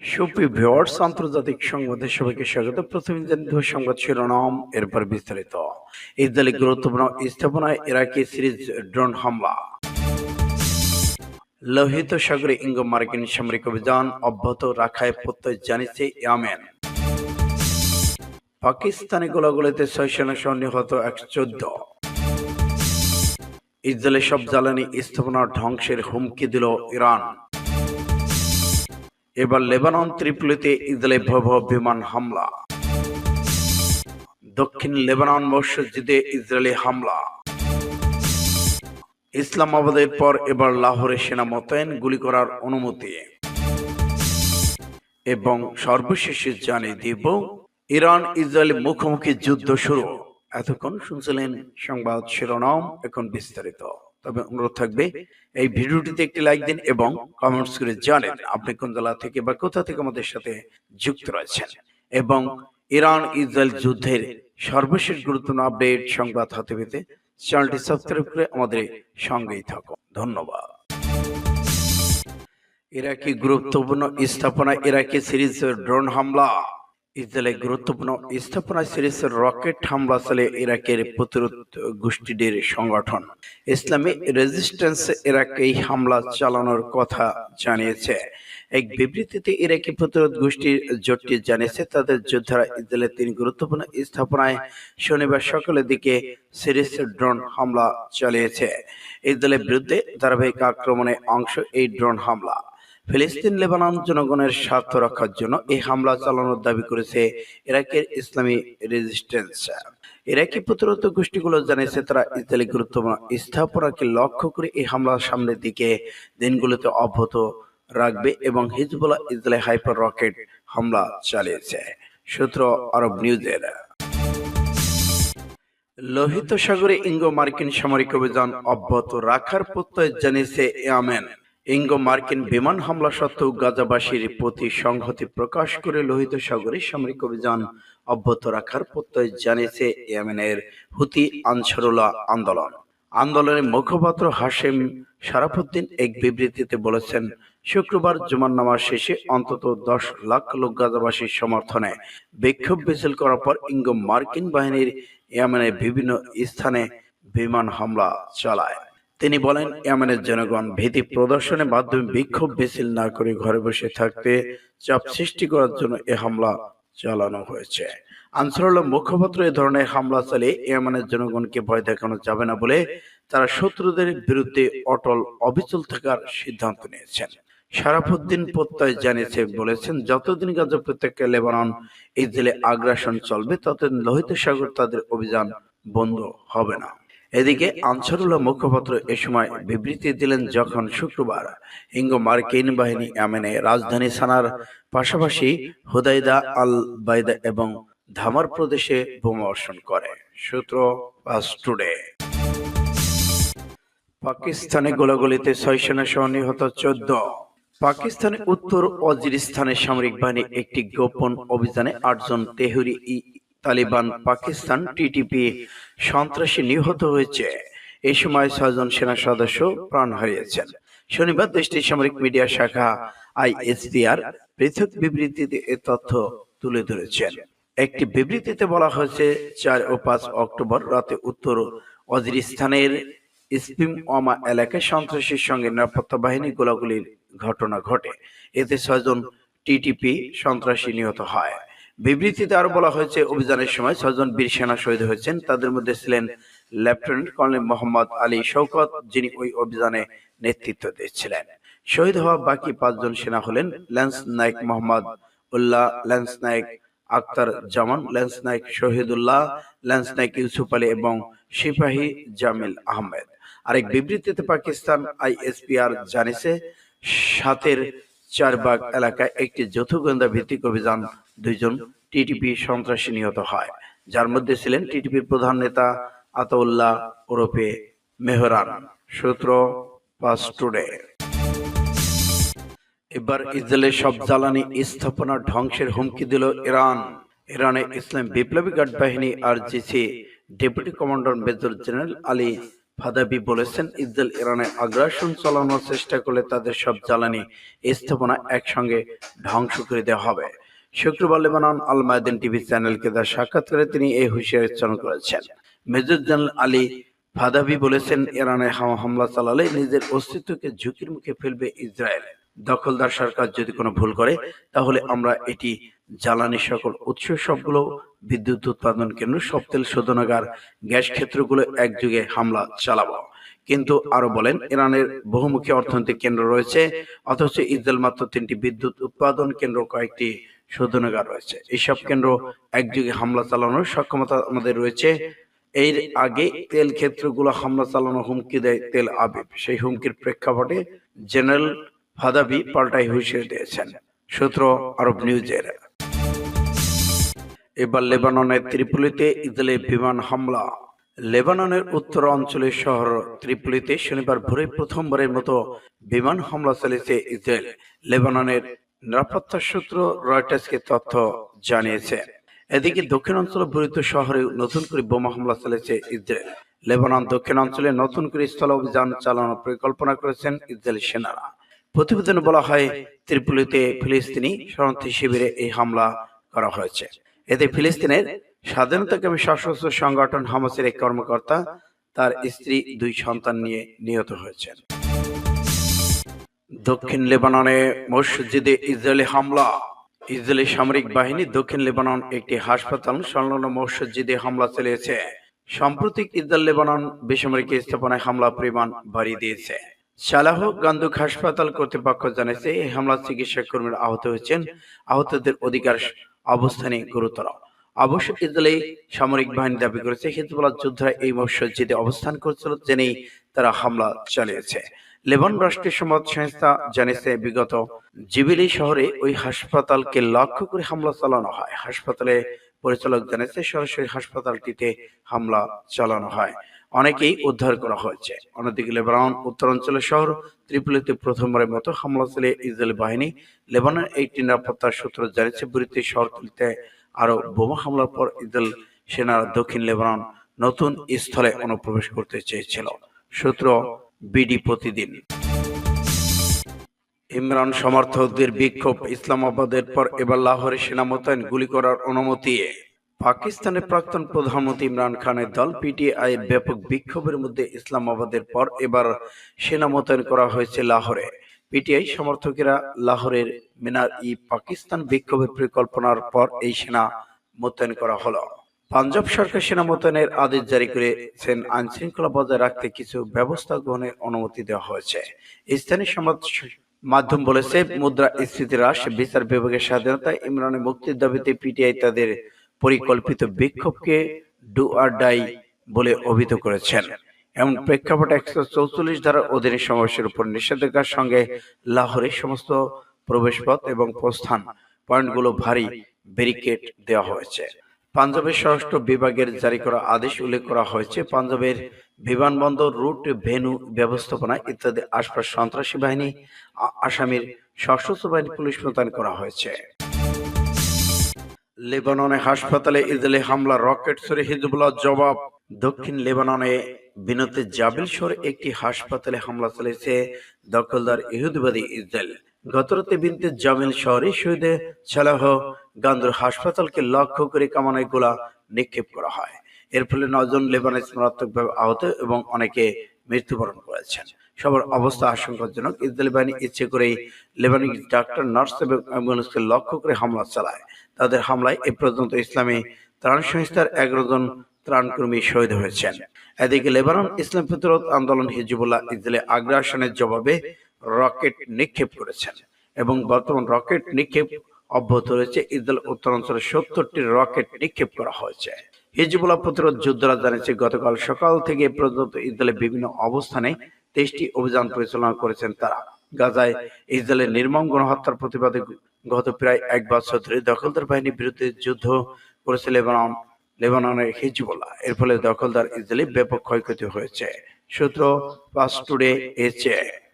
সুপ্রিয় ভিউয়ার্স, আন্তর্জাতিক সংবাদে সবাইকে স্বাগত। প্রথমে জানিয়ে সংবাদ শিরোনাম, এরপর বিস্তারিত। ইসরায়েলি গুরুত্বপূর্ণ স্থাপনায় ইরাকি সিরিজ ড্রোন হামলা। লোহিত সাগরে ইঙ্গ মার্কিন সামরিক অভিযান অব্যাহত রাখায় প্রত্যয় জানিয়েছে ইয়ামেন। পাকিস্তানি গোলাগুলিতে ছয় সেনা সহ নিহত একশো চোদ্দ। ইসরায়েলের সব জ্বালানি স্থাপনা ধ্বংসের হুমকি দিল ইরান। এবার লেবানন ত্রিপুলিতে ইসরায়েলের ভয়াবহ বিমান হামলা। দক্ষিণ লেবানন মসজিদে ইসরায়েলি হামলা। ইসলামাবাদের পর এবার লাহোরে সেনা মোতায়েন গুলি করার অনুমতি। এবং সর্বশেষে জানিয়ে দিব, ইরান ইসরায়েল মুখোমুখি যুদ্ধ শুরু। এতক্ষণ শুনছিলেন সংবাদ শিরোনাম, এখন বিস্তারিত। তবে অনুরোধ থাকবে, এই ভিডিওটিতে একটি লাইক দিন এবং কমেন্টস করে জানেন আপনি কোন জেলা থেকে বা কোথা থেকে আমাদের সাথে যুক্ত রয়েছেন। এবং ইরান ইসরায়েল যুদ্ধের সর্বশেষ গুরুত্বপূর্ণ আপডেট সংবাদ হাতে পেতে চ্যানেলটি সাবস্ক্রাইব করে আমাদের সঙ্গেই থাকুন। ধন্যবাদ। ইরাকি গুরুত্বপূর্ণ স্থাপনা ইরাকি সিরিজ ড্রোন হামলা। ইসরায়েলের গুরুত্বপূর্ণ স্থাপনা সিরিজের রকেট হামলা চালে ইরাকের প্রতিরোধ গোষ্ঠীটির সংগঠন। ইসলামী রেজিস্ট্যান্স ইরাক এই হামলা চালানোর কথা জানিয়েছে। এক বিবৃতিতে ইরাকি প্রতিরোধ গোষ্ঠীর জোটটি জানিয়েছে, তাদের যোদ্ধারা ইসরায়েলের তিন গুরুত্বপূর্ণ স্থাপনায় শনিবার সকালের দিকে সিরিজ ড্রোন হামলা চালিয়েছে। ইসরায়েলের বিরুদ্ধে ধারাবাহিক আক্রমণে অংশ এই ড্রোন হামলা। ফিলিস্তিন লেবানন জনগণের স্বার্থ রক্ষার জন্য এই হামলা চালানোর দাবি করেছে ইরাকের ইসলামী রেজিস্ট্যান্স। ইরাকি প্রতিরোধ গোষ্ঠীগুলো জানিয়েছে তারা ইসরায়েলি গুরুত্বপূর্ণ স্থাপনাকে লক্ষ্য করে এই হামলার সামনের দিকে দিনগুলোতে অব্যাহত রাখবে এবং হিজবুল্লাহ ইসরায়েলি হাইপার রকেট হামলা চালিয়েছে। সূত্র আরব নিউজের। লোহিত সাগরে ইঙ্গো মার্কিন সামরিক অভিযান অব্যাহত রাখার প্রত্যয় জানিয়েছে ইয়ামেন। ইঙ্গো মার্কিন বিমান হামলা সত্ত্বেও গাজাবাসীর প্রতি সংহতি প্রকাশ করে লোহিত সাগরে সামরিক অভিযান অব্যাহত রাখার প্রত্যয় জানিয়েছে ইয়েমেনের হুতি আনসারুল্লাহ আন্দোলন। আন্দোলনের মুখপাত্র হাশেম সারাফুদ্দিন এক বিবৃতিতে বলেছেন, শুক্রবার জুমার নামাজ শেষে অন্তত দশ লাখ লোক গাজাবাসীর সমর্থনে বিক্ষোভ মিছিল করার পর ইঙ্গো মার্কিন বাহিনীর ইয়েমেনের বিভিন্ন স্থানে বিমান হামলা চালায়। তিনি বলেন ইয়ামেনের জনগণ ভীতি প্রদর্শনের মাধ্যমে বিক্ষোভ মিছিল না করে ঘরে বসে থাকতে চাপ সৃষ্টি করার জন্য এ হামলা চালানো হয়েছে। আনসারুল্লাহ মুখপাত্র এ ধরনের হামলা চালিয়ে ইয়ামানের জনগণকে ভয় দেখানো যাবে না বলে তারা শত্রুদের বিরুদ্ধে অটল, অবিচল থাকার সিদ্ধান্ত নিয়েছেন। শারাফুদ্দিন প্রত্যয় জানিয়েছে, বলেছেন, যতদিন গাজা প্রত্যেককে লেবানন ইসরায়েলে আগ্রাসন চলবে, ততদিন লোহিত সাগর তাদের অভিযান বন্ধ হবে না। এদিকে আনসারুল্লাহ মুখপাত্র এ সময় বিবৃতি দিলেন যখন শুক্রবার ইঙ্গো মার্কিন বাহিনী ইয়ামেনে রাজধানী সানার পাশাপাশি হুদাইদা আল বাইদা এবং ধামার প্রদেশে বোমা বর্ষণ করে। সূত্র টুডে। পাকিস্তানে গোলাগুলিতে ছয় সেনা সহ নিহত চোদ্দ। পাকিস্তানের উত্তর ওয়াজিরিস্তানের সামরিক বাহিনী একটি গোপন অভিযানে আটজন তেহরি ই তালিবান পাকিস্তান টিটিপি সন্ত্রাসী নিহত হয়েছে। এই সময় ছয়জন সেনা সদস্য প্রাণ হারিয়েছেন। শনিবার দেশটির সামরিক মিডিয়া শাখা আইএসপিআর পৃথক বিবৃতিতে এ তথ্য তুলে ধরেছেন। একটি বিবৃতিতে বলা হয়েছে, চার ও পাঁচ অক্টোবর রাতে উত্তর ওয়াজিরিস্তানের ইসপিম ওমা এলাকায় সন্ত্রাসীর সঙ্গে নিরাপত্তা বাহিনী গোলাগুলির ঘটনা ঘটে। এতে ছয়জন টিটিপি সন্ত্রাসী নিহত হয়। বিবৃতিতে আরও বলা হয়েছে, অভিযানের সময় ছয়জন বীর সেনা শহীদ হয়েছেন। তাদের মধ্যে ছিলেন লেফটেন্যান্ট কর্নেল মোহাম্মদ আলী শৌকত যিনি ওই অভিযানে নেতৃত্ব দিয়েছিলেন। শহীদ হওয়া বাকি পাঁচজন সেনা হলেন lance naik Mohammad Ullah, lance naik Akhtar Zaman, lance naik Shahidullah, lance naik Yusuf Ali এবং সিপাহী জামিল আহমেদ। আরেক বিবৃতিতে পাকিস্তান আইএসপিআর জানিয়েছে, সাতের চারবাগ এলাকায় একটি যৌথ গোয়েন্দা ভিত্তিক অভিযান দুইজন টিটিপি সন্ত্রাসী নিহত হয়। যার মধ্যে ছিলেন টিটিপির প্রধান নেতা আতাউল্লাহ ওরফে মেহরান। সূত্র পাস টুডে। এবার ইসরায়েলের সব জ্বালানি স্থাপনা ধ্বংসের হুমকি দিল ইরান। ইরানে ইসলাম বিপ্লবী গার্ড বাহিনী, আর GC deputy commander major general Ali Fadavi বলেছেন, ইসরায়েল ইরানে আগ্রাসন চালানোর চেষ্টা করলে তাদের সব জ্বালানি স্থাপনা একসঙ্গে ধ্বংস করে দেওয়া হবে। শুক্রবার লেবানন আল মায়দিন টিভি চ্যানেলকে দেওয়া সাক্ষাৎকারে তিনি এই হুঁশিয়ারি উচ্চারণ করেছেন। মেজর জেনারেল আলী ফাদাবি বলেছেন, ইরানে হামা হামলা চালালে নিজের অস্তিত্বকে ঝুঁকির মুখে ফেলবে ইসরায়েল। দখলদার সরকার যদি কোনো ভুল করে, তাহলে আমরা এটি জ্বালানি সকল উৎস সবগুলো বিদ্যুৎ উৎপাদন কেন্দ্র, সব তেল শোধনাগার, গ্যাস ক্ষেত্রগুলো একযুগে হামলা চালাবো। কিন্তু আরও বলেন, ইরানের বহুমুখী অর্থনৈতিক কেন্দ্র রয়েছে, অথচ ইসরায়েল মাত্র তিনটি বিদ্যুৎ উৎপাদন কেন্দ্র, কয়েকটি শোধনাগার রয়েছে। এইসব কেন্দ্র একযুগে হামলা চালানোর সক্ষমতা আমাদের রয়েছে। এর আগে তেল ক্ষেত্রগুলো হামলা চালানো হুমকি দেয় তেল আবিব। সেই হুমকির প্রেক্ষাপটে জেনারেল ফাদাবি পাল্টাই হুঁশিয়ারি দিয়েছেন। সূত্র আরব নিউজের। এবার লেবাননের ত্রিপুলিতে ইসরায়েলের বিমান হামলা। লেবাননের উত্তর অঞ্চলের শহর ত্রিপুলিতে শনিবার ভোরে প্রথমবারের মতো বিমান হামলা চালিয়েছে ইসরায়েল লেবাননের নিরাপত্তা সূত্র রয়টার্সকে তথ্য জানিয়েছে। এদিকে দক্ষিণ অঞ্চল বরিত শহরে নতুন করে বোমা হামলা চালিয়েছে ইসরায়েল লেবানন দক্ষিণ অঞ্চলে নতুন করে স্থল অভিযান চালানোর পরিকল্পনা করেছেন ইসরায়েল সেনারা। প্রতিবেদনে বলা হয়, ত্রিপুলিতে ফিলিস্তিনি শরণার্থী শিবিরে এই হামলা করা হয়েছে। এতে ফিলিস্তিনের স্বাধীনতাকামী সশস্ত্র সংগঠন হামাসের এক কর্মকর্তা, তার স্ত্রী, দুই সন্তান নিয়ে নিহত হয়েছেন। দক্ষিণ লেবাননে মসজিদে ইসরায়েলি হামলা। ইসরায়েলি সামরিক বাহিনী দক্ষিণ লেবানন একটি হাসপাতাল সংলগ্ন মসজিদে হামলা চালিয়েছে। সাম্প্রতিক ইসরায়েল লেবানন বেসামরিক স্থাপনায় হামলা পরিমাণ বাড়িয়ে দিয়েছে। সালাহ গান্ধুক হাসপাতাল কর্তৃপক্ষ জানিয়েছে, এই হামলা চিকিৎসা কর্মীরা আহত হয়েছেন। আহতদের অধিকার অবস্থানে গুরুতর। অবশ্য ইসরায়েলি সামরিক বাহিনী দাবি করেছে, হিজবুল্লাহ যোদ্ধারা এই মসজিদে অবস্থান করছিল জেনেই তারা হামলা চালিয়েছে। লেবানন রাষ্ট্রীয় সংবাদ সংস্থা জানিয়েছে, বিগত জিবিলি শহরে ওই হাসপাতালকে লক্ষ্য করে হামলা চালানো হয়। হাসপাতালে পরিচালক জানিয়েছে, সরাসরি হাসপাতালটিতে হামলা চালানো হয়। অনেকেই উদ্ধার করা হয়েছে। অন্যদিকে লেবানন উত্তরাঞ্চলের শহর ত্রিপুলিতে প্রথমবারের মতো হামলা চালিয়ে ইসরায়েল বাহিনী লেবাননের একটি নিরাপত্তার সূত্র জানিয়েছে বিরুদ্ধে শহরতলিতে আরও বোমা হামলার পর ইসরায়েল সেনারা দক্ষিণ লেবানন নতুন স্থলে অনুপ্রবেশ করতে চেয়েছিল। সূত্র বিডি প্রতিদিন। ইমরান সমর্থকদের বিক্ষোভ ইসলামাবাদের পর এবার লাহোরে সেনা মোতায়েন গুলি করার অনুমতি পাকিস্তানের প্রাক্তন প্রধানমন্ত্রী ইমরান খানের দল পিটিআই ব্যাপক বিক্ষোভের মধ্যে ইসলামাবাদের পর এবার সেনা মোতায়েন করা হয়েছে লাহোরে। পিটিআই সমর্থকেরা লাহোরের মিনার ই পাকিস্তান বিক্ষোভের পরিকল্পনার পর এই সেনা মোতায়েন করা হলো। পাঞ্জাব সরকার সেনা মোতায়েনের আদেশ জারি করেছেন। আইন শৃঙ্খলা বজায় রাখতে কিছু ব্যবস্থা গ্রহণের অনুমতি দেওয়া হয়েছে। স্থানীয় সমাজ মাধ্যম বলেছে মুদ্রা স্থিতি হ্রাস, বিচার বিভাগের স্বাধীনতা ইমরানের মুক্তির দাবিতে পিটিআই তাদের পরিকল্পিত বিক্ষোভকে ডু আর ডাই বলে অভিহিত করেছেন। এমন প্রেক্ষাপট একশো চৌচল্লিশ ধারার অধীনে সমাবেশের উপর নিষেধাজ্ঞার সঙ্গে লাহোরের সমস্ত প্রবেশপথ এবং প্রস্থান পয়েন্টগুলো ভারী ব্যারিকেড দেওয়া হয়েছে। পাঞ্জাবের স্বরাষ্ট্র বিভাগের জারি করা আদেশ উল্লেখ করা হয়েছে, পাঞ্জাবের বিমানবন্দর, রুট, ভেনু, ব্যবস্থাপনা ইত্যাদি আশপাশ সন্ত্রাসী বাহিনী আসামির সশস্ত্র বাহিনী পুলিশ মোতায়েন করা হয়েছে। লেবাননে হাসপাতালে ইসরায়েলি হামলা, রকেট ছড়ে হিজবুল্লাহ জবাব। দক্ষিণ লেবাননে বিনতে জাবিল শহরে একটি হাসপাতালে হামলা চালিয়েছে দখলদার ইহুদিবাদী ইসরায়েল গতরাতে বিনতে জামিল শহরে শহীদে সালাহ গান্ধর হাসপাতালকে লক্ষ্য করে কামানায় গোলা নিক্ষেপ করা হয়। এর ফলে নজন লেবানিজ মারাত্মকভাবে আহত এবং অনেকে মৃত্যুবরণ করেছেন। সবার অবস্থা আশঙ্কাজনক। ইসরায়েলি বাহিনী ইচ্ছে করেই লেবানিজ ডাক্তার, নার্স এবং অ্যাম্বুলেন্সকে লক্ষ্য করে হামলা চালায়। তাদের হামলায় এ পর্যন্ত ইসলামী ত্রাণ সংস্থার এগারো জন ত্রাণকর্মী শহীদ হয়েছেন। এদিকে লেবানন ইসলাম প্রতিরোধ আন্দোলন হিজবুল্লাহ ইসরায়েলে আগ্রাসনের জবাবে রকেট নিক্ষেপ করেছেন এবং বর্তমান রকেট নিক্ষেপ অব্যাহত রয়েছে। ইসরায়েল উত্তরাঞ্চলে সত্তরটি রকেট নিক্ষেপ করা হয়েছে। হিজবুল্লাহ প্রতিরোধ যোদ্ধারা জানিয়েছে গতকাল সকাল থেকে এ পর্যন্ত ইসরায়েলের বিভিন্ন অবস্থানে তেইশটি অভিযান পরিচালনা করেছেন তারা। গাজায় ইসরায়েলের নির্মম গণহত্যার প্রতিবাদে গত প্রায় এক বছর ধরে দখলদার বাহিনীর বিরুদ্ধে যুদ্ধ করেছে লেবানন, লেবাননের হিজবুল্লাহ। এর ফলে দখলদার ইসরায়েলি ব্যাপক ক্ষয়ক্ষতি হয়েছে। সূত্র পাস টুডে এসে